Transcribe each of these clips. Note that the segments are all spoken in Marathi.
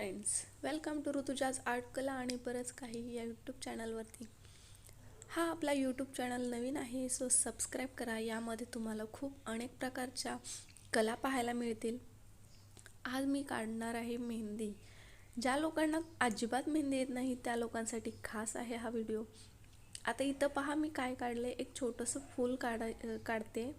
Friends welcome to Rutuja's art कला आणि बरंच काही या यूट्यूब चॅनलवरती हा आपला यूट्यूब चॅनल नवीन आहे सो सबस्क्राईब करा. यामध्ये तुम्हाला खूप अनेक प्रकारच्या कला पाहायला मिळतील. आज मी काढणार आहे मेहंदी. ज्या लोकांना अजिबात मेहंदी येत नाही त्या लोकांसाठी खास आहे हा व्हिडिओ आता इथं पहा मी काय काढले एक छोटंसं फूल काढाय काढते.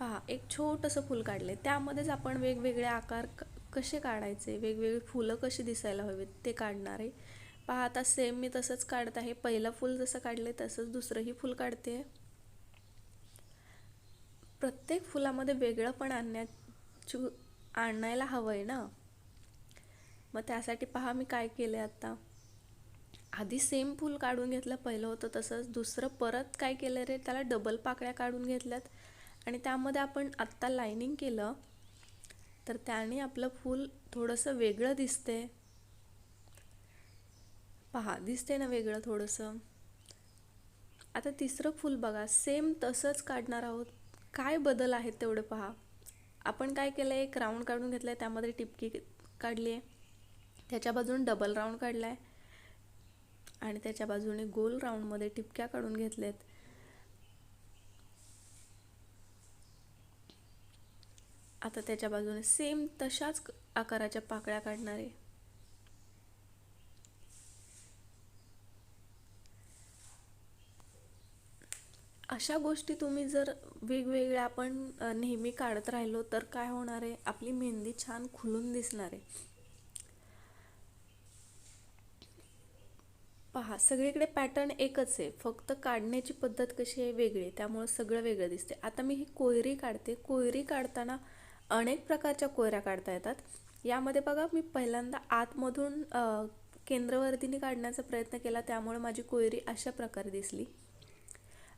पहा एक छोटंसं फूल काढले त्यामध्येच आपण वेगवेगळे आकार क कसे काढायचे वेगवेगळी फुलं कशी दिसायला हवीत ते काढणार आहे. पहा आता सेम मी तसंच काढत आहे. पहिलं फूल जसं काढले तसंच दुसरंही फूल काढते. प्रत्येक फुलामध्ये वेगळं पण आणण्याची आणायला हवं आहे ना? मग त्यासाठी पहा मी काय केले आता. आधी सेम फूल काढून घेतलं पहिलं होतं तसंच. दुसरं परत काय केलं रे? त्याला डबल पाकळ्या काढून घेतल्यात. आणि त्यामध्ये आपण आत्ता लायनिंग केलं तर त्याने आपलं फूल थोडंसं वेगळं दिसते. पहा दिसते ना वेगळं थोडंसं. आता तिसरं फूल बघा सेम तसंच काढणार आहोत. काय बदल आहेत तेवढे पहा. आपण काय केलं आहे एक राऊंड काढून घेतलं आहे त्यामध्ये टिपकी काढली आहे. त्याच्या बाजूने डबल राऊंड काढला आहे आणि त्याच्या बाजूने गोल राऊंडमध्ये टिपक्या काढून घेतल्यात आता त्याच्या बाजूने सेम तशाच आकाराच्या पाकळ्या काढणार आहे. अशा गोष्टी तुम्ही जर वेगवेगळ्या आपण नेहमी काढत राहिलो तर काय होणार आहे? आपली मेहंदी छान खुलून दिसणार आहे. पहा सगळीकडे पॅटर्न एकच आहे. फक्त काढण्याची पद्धत कशी आहे वेगळी त्यामुळे सगळं वेगळं दिसते आता मी ही कोयरी काढते. कोयरी काढताना अनेक प्रकारच्या कोयऱ्या काढता येतात. यामध्ये बघा मी पहिल्यांदा आतमधून केंद्रवर्तीने काढण्याचा प्रयत्न केला त्यामुळे माझी कोयरी अशा प्रकारे दिसली.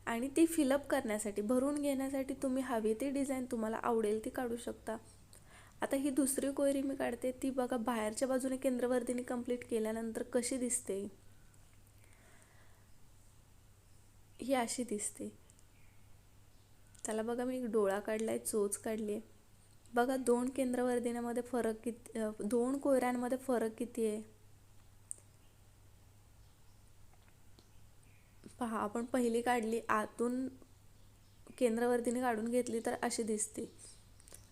आणि ती फिलअप करण्यासाठी भरून घेण्यासाठी तुम्ही हवी ती डिझाईन तुम्हाला आवडेल ती काढू शकता. आता ही दुसरी कोयरी मी काढते ती बघा बाहेरच्या बाजूने केंद्रवर्तीने कंप्लीट केल्यानंतर कशी दिसते? ही अशी दिसते. त्याला बघा मी एक डोळा काढला आहे चोच काढली आहे बघा दोन केंद्रवर्दिनीमध्ये फरक किती दोन कोयऱ्यांमध्ये फरक किती आहे? पहा आपण पहिली काढली आतून केंद्रवर्धीने काढून घेतली तर अशी दिसते.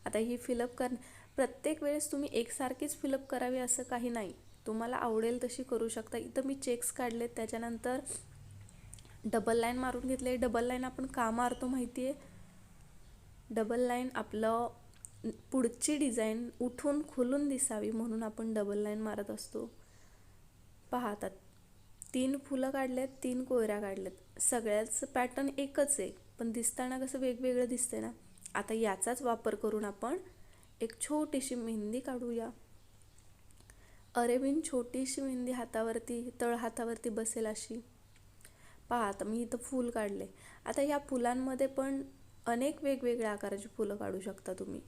आता ही फिलअप कर प्रत्येक वेळेस तुम्ही एकसारखीच फिलअप करावी असं काही नाही. तुम्हाला आवडेल तशी करू शकता. इथं मी चेक्स काढलेत त्याच्यानंतर डबल लाईन मारून घेतले. डबल लाईन आपण का मारतो माहिती आहे डबल लाईन आपलं पुढची डिझाईन उठून खुलून दिसावी म्हणून आपण डबल लाईन मारत असतो. पाहतात. तीन फुलं काढलेत तीन कोयऱ्या काढल्यात. सगळ्याच पॅटर्न एकच आहे. पण दिसताना कसं वेगवेगळं दिसतंय ना? आता याचाच वापर करून आपण एक छोटीशी मेहंदी काढूया. अरेबिन छोटीशी मेहंदी हातावरती तळ हातावरती बसेल अशी. पहा आता मी इथं फूल काढले. आता ह्या फुलांमध्ये पण अनेक वेगवेगळ्या आकाराची फुलं काढू शकता तुम्ही.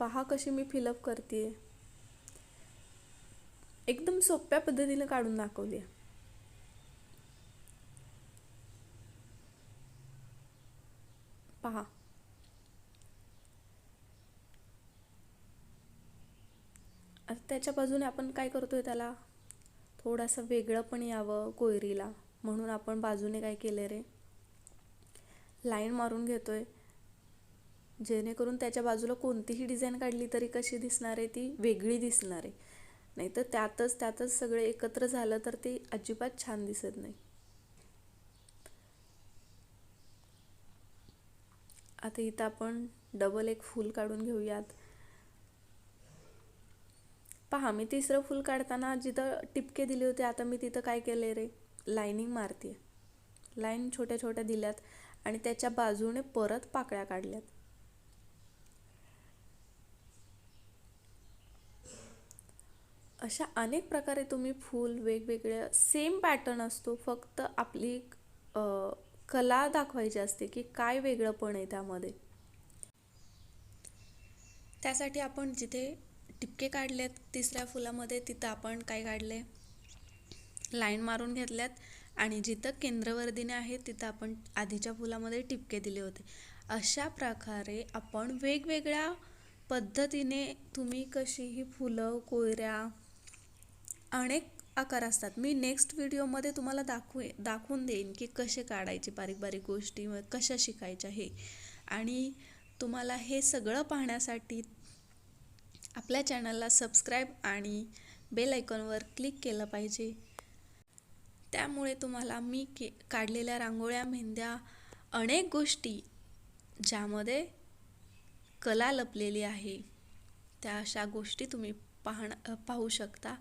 पहा कशी मी फिलअप करते एकदम सोप्या पद्धतीने काढून दाखवली पहा. आता त्याच्या बाजूने आपण काय करतोय त्याला? थोडासा वेगळं पण यावं कोयरीला. म्हणून आपण बाजूने काय केलं रे? लाईन मारून घेतोय. जेणेकरून त्याच्या बाजूला कोणतीही डिझाईन काढली तरी कशी दिसणार आहे ती वेगळी दिसणार आहे. नाही तर त्यातच त्यातच सगळे एकत्र झालं तर ते अजिबात छान दिसत नाही. आता इथं आपण डबल एक फूल काढून घेऊयात. पहा मी तिसरं फूल काढताना जिथं टिपके दिले होते आता मी तिथं काय केले रे? लाईनिंग मारते लाईन छोट्या छोट्या दिल्यात आणि त्याच्या बाजूने परत पाकळ्या काढल्यात. अशा अनेक प्रकारे तुम्ही फूल वेगवेगळ्या सेम पॅटर्न असतो. फक्त आपली कला दाखवायची असते की काय वेगळं पण आहे त्यामध्ये. त्यासाठी आपण जिथे टिपके काढलेत तिसऱ्या फुलामध्ये तिथं आपण काय काढले लाईन मारून घेतल्यात आणि जिथं केंद्रवर्धिनी आहे तिथं आपण आधीच्या फुलामध्ये टिपके दिले होते. अशा प्रकारे आपण वेगवेगळ्या पद्धतीने तुम्ही कशी ही फुलं कोयऱ्या अनेक आकार असतात. मी नेक्स्ट व्हिडिओमध्ये तुम्हाला दाखवे दाखवून देईन की कसे काढायचे बारीक बारीक गोष्टी कशा शिकायच्या हे. आणि तुम्हाला हे सगळं पाहण्यासाठी आपल्या चॅनलला सबस्क्राईब आणि बेल आयकॉनवर क्लिक केलं पाहिजे. त्यामुळे तुम्हाला मी के काढलेल्या रांगोळ्या मेहंद्या अनेक गोष्टी ज्यामध्ये कला लपलेली आहे त्या अशा गोष्टी तुम्ही पाहणं पाहू शकता.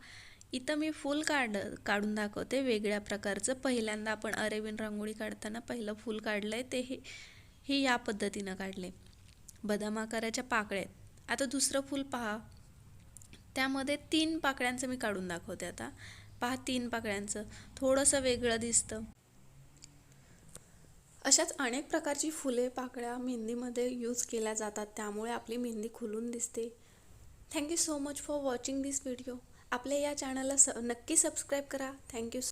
इथं मी फूल काढ काढून दाखवते. वेगळ्या प्रकारचं. पहिल्यांदा आपण अरेबिन रांगोळी काढताना पहिलं फूल काढलं आहे ते हे हे या पद्धतीनं काढले बदाम आकाराच्या पाकळ्या आहेत. आता दुसरं फूल पहा. त्यामध्ये तीन पाकळ्यांचं मी काढून दाखवते आता. पहा तीन पाकळ्यांचं. थोडंसं वेगळं दिसतं. अशाच अनेक प्रकारची फुले पाकळ्या मेहंदीमध्ये यूज केल्या जातात. त्यामुळे आपली मेहंदी खुलून दिसते. Thank you so much for watching this video आपल्या या चॅनलला स नक्की सबस्क्राईब करा. थँक्यू